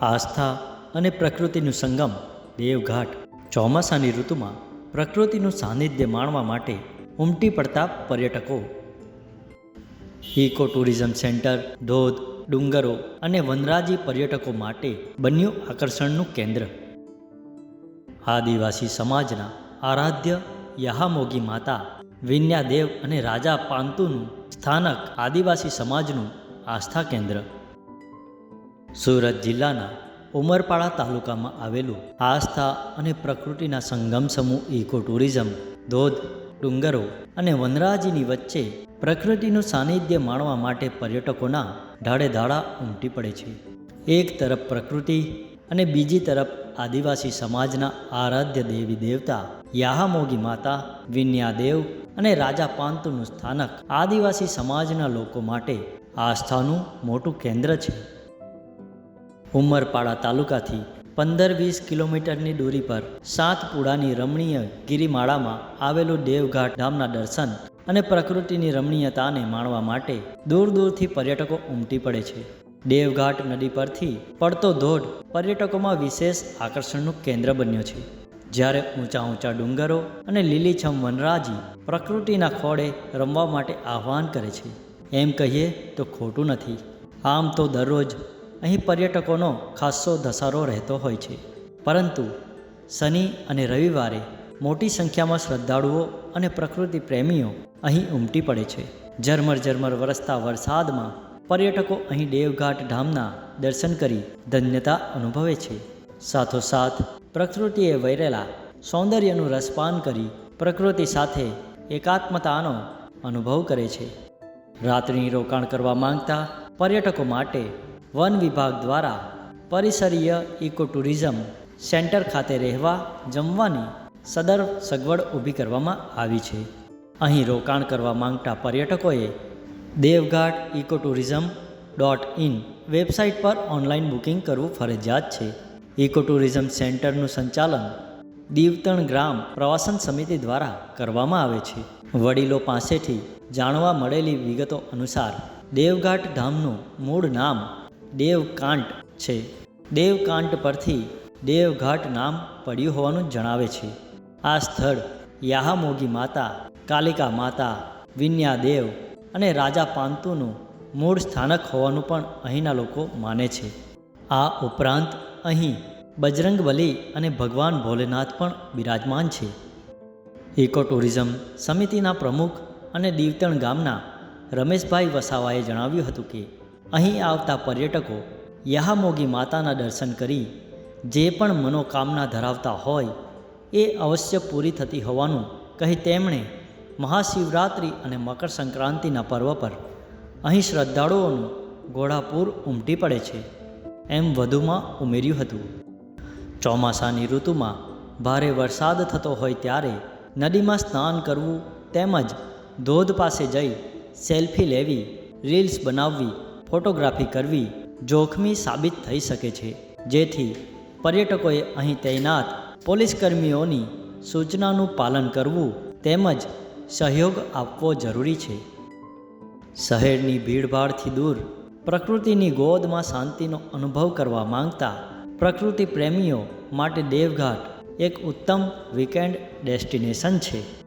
આસ્થા અને પ્રકૃતિનું સંગમ, દેવઘાટ, ચોમાસાની ઋતુમાં પ્રકૃતિનું સાનિધ્ય માણવા માટે ઉમટી પડતા પર્યટકો. ઇકો ટુરિઝમ સેન્ટર, ધોધ, ડુંગરો અને વનરાજી પર્યટકો માટે બન્યું આકર્ષણનું કેન્દ્ર. આદિવાસી સમાજના આરાધ્ય યહામોગી માતા, વિન્યાદેવ અને રાજા પાંતુનું સ્થાનક આદિવાસી સમાજનું આસ્થા કેન્દ્ર. સુરત જિલ્લાના ઉમરપાડા તાલુકામાં આવેલું આસ્થા અને પ્રકૃતિના સંગમ સમૂહ ઇકો ટુરિઝમ, ધોધ, ડુંગરો અને વનરાજીની વચ્ચે પ્રકૃતિનું સાનિધ્ય માણવા માટે પર્યટકોના ઢાળે ધાડા ઉમટી પડે છે. એક તરફ પ્રકૃતિ અને બીજી તરફ આદિવાસી સમાજના આરાધ્ય દેવી દેવતા યાહામોગી માતા, વિન્યાદેવ અને રાજા પાંતુનું સ્થાનક આદિવાસી સમાજના લોકો માટે આસ્થાનું મોટું કેન્દ્ર છે. ઉમરપાડા તાલુકાથી પંદર વીસ કિલોમીટરની દૂરી પર સાતપુડાની રમણીય ગિરિમાળામાં આવેલું દેવઘાટ ધામના દર્શન અને પ્રકૃતિની રમણીયતાને માણવા માટે દૂર દૂરથી પર્યટકો ઉમટી પડે છે. દેવઘાટ નદી પરથી પડતો ધોધ પર્યટકોમાં વિશેષ આકર્ષણનું કેન્દ્ર બન્યો છે. જ્યારે ઊંચા ઊંચા ડુંગરો અને લીલીછમ વનરાજી પ્રકૃતિના ખોળે રમવા માટે આહ્વાન કરે છે. એમ કહીએ તો ખોટું નથી. આમ તો દરરોજ અહીં પર્યટકોનો ખાસ્સો ધસારો રહેતો હોય છે. પરંતુ શનિ અને રવિવારે મોટી સંખ્યામાં શ્રદ્ધાળુઓ અને પ્રકૃતિ પ્રેમીઓ અહીં ઉમટી પડે છે. ઝરમર ઝરમર વરસતા વરસાદમાં પર્યટકો અહીં દેવઘાટ ધામના દર્શન કરી ધન્યતા અનુભવે છે. સાથોસાથ પ્રકૃતિએ વૈરેલા સૌંદર્યનું રસપાન કરી પ્રકૃતિ સાથે એકાત્મતાનો અનુભવ કરે છે. રાત્રિની રોકાણ કરવા માંગતા પર્યટકો માટે વન વિભાગ દ્વારા પરિસરીય ઇકો ટુરિઝમ સેન્ટર ખાતે રહેવા જમવાની સદર સગવડ ઊભી કરવામાં આવી છે. અહીં રોકાણ કરવા માંગતા પર્યટકોએ દેવઘાટ eco tourism dot in website પર ઓનલાઈન બુકિંગ કરવું ફરજિયાત છે. ઇકો ટુરિઝમ સેન્ટરનું સંચાલન દીવતણ ગ્રામ પ્રવાસન સમિતિ દ્વારા કરવામાં આવે છે. વડીલો પાસેથી જાણવા મળેલી વિગતો અનુસાર દેવઘાટ ધામનું મૂળ નામ દેવકાંટ છે. દેવકાંટ પરથી દેવઘાટ નામ પડ્યું હોવાનું જણાવે છે. આ સ્થળ યાહામોગી માતા, કાલિકા માતા, વિન્યાદેવ અને રાજા પાંતુનું મૂળ સ્થાનક હોવાનું પણ અહીંના લોકો માને છે. આ ઉપરાંત અહીં બજરંગબલી અને ભગવાન ભોલેનાથ પણ બિરાજમાન છે. ઇકો ટુરિઝમ સમિતિના પ્રમુખ અને દીવતણ ગામના રમેશભાઈ વસાવાએ જણાવ્યું હતું કે અહીં આવતા પર્યટકો યહામોગી માતાના દર્શન કરી જે પણ મનોકામના ધરાવતા હોય એ અવશ્ય પૂરી થતી હોવાનું કહી તેમણે મહાશિવરાત્રિ અને મકર સંક્રાંતિના પર્વ પર અહીં શ્રદ્ધાળુઓનું ઘોડાપૂર ઉમટી પડે છે. એમ વધુમાં ઉમેર્યું હતું. ચોમાસાની ઋતુમાં ભારે વરસાદ થતો હોય ત્યારે નદીમાં સ્નાન કરવું તેમજ ધોધ પાસે જઈ સેલ્ફી લેવી, રીલ્સ બનાવવી ફોટોગ્રાફી કરવી જોખમી સાબિત થઈ શકે છે. જેથી પર્યટકોએ અહીં તૈનાત પોલીસ કર્મીઓની સૂચનાનું પાલન કરવું તેમજ સહયોગ આપવો જરૂરી છે. શહેરની ભીડભાડથી દૂર, પ્રકૃતિની ગોદમાં શાંતિનો અનુભવ કરવા માંગતા પ્રકૃતિ પ્રેમીઓ માટે દેવઘાટ એક ઉત્તમ વીકેન્ડ ડેસ્ટિનેશન છે.